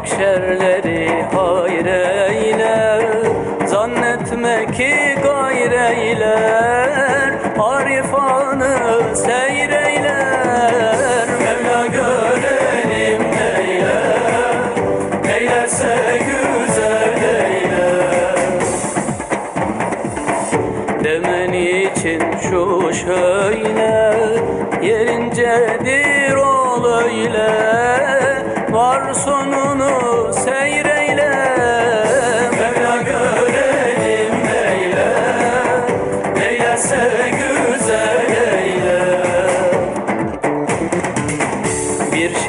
Şerleri hayreyle Zannetme ki gayreyler Arifanı seyreyler. Mevla görelim neyler Neylerse güzel eyler. Demen için şu şöyle Yerincedir ol öyle. Var sonunu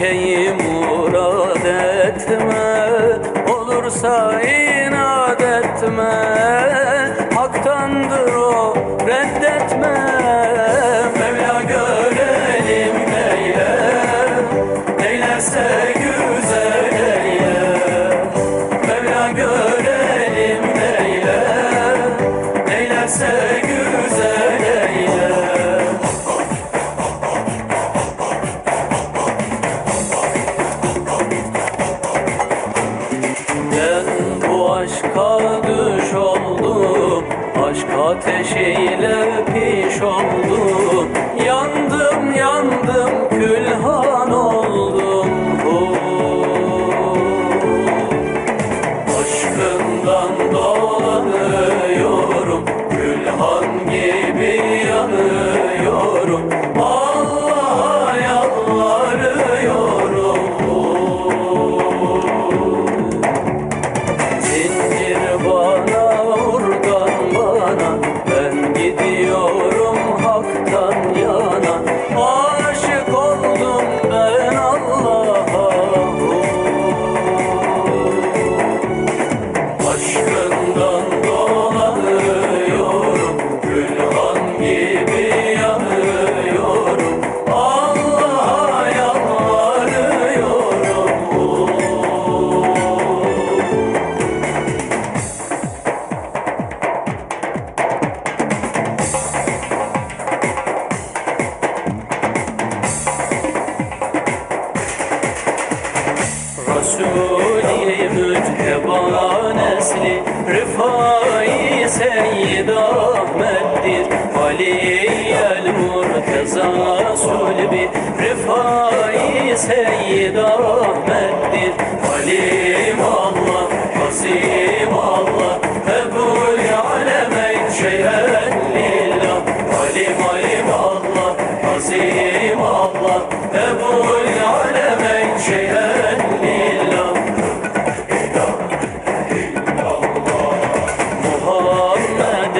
şeyi murad etme Olursa inat etme. Haktandır o reddetme. Mevla görelim neyler Neylerse güzel eyler Mevla görelim neyler Neylerse güzel ateşiyle piş oldum nesli Rıfai Seyyid Ahmet'tir. Ali-el Murteza Sulbi Rıfai Seyyid Ahmet'tir. Halim Allah, Hasim Allah Ebul Alemeyn Şeyhen Lillah Halim Halim Allah, Hasim Allah Ebul Alemeyn Şeyhen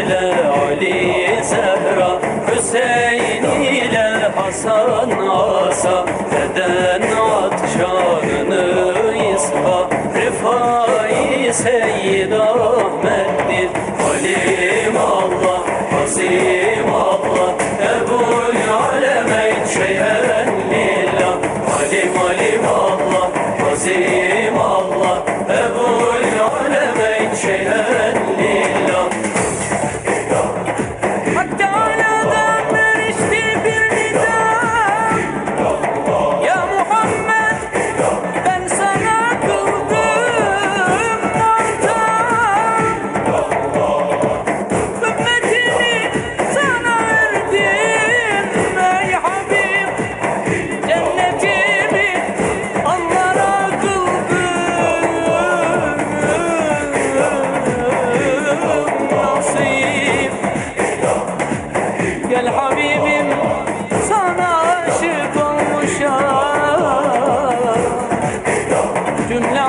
ile Ali Zehra Hüseyin ile Hasan Asa Eden atşanını ispa Rıfai Seyyid Ahmet'tir? Halim Allah, Hasim Allah Ebul Alemeyn Şeyhen Lillah Halim Halim Allah, Hasim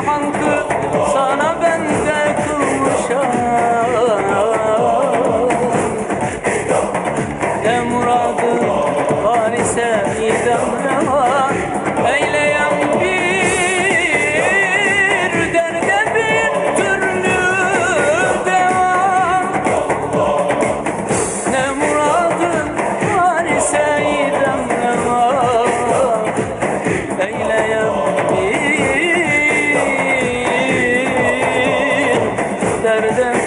halkı sana benzer kılmışam. Ne muradı var ise idam ne var. कर दे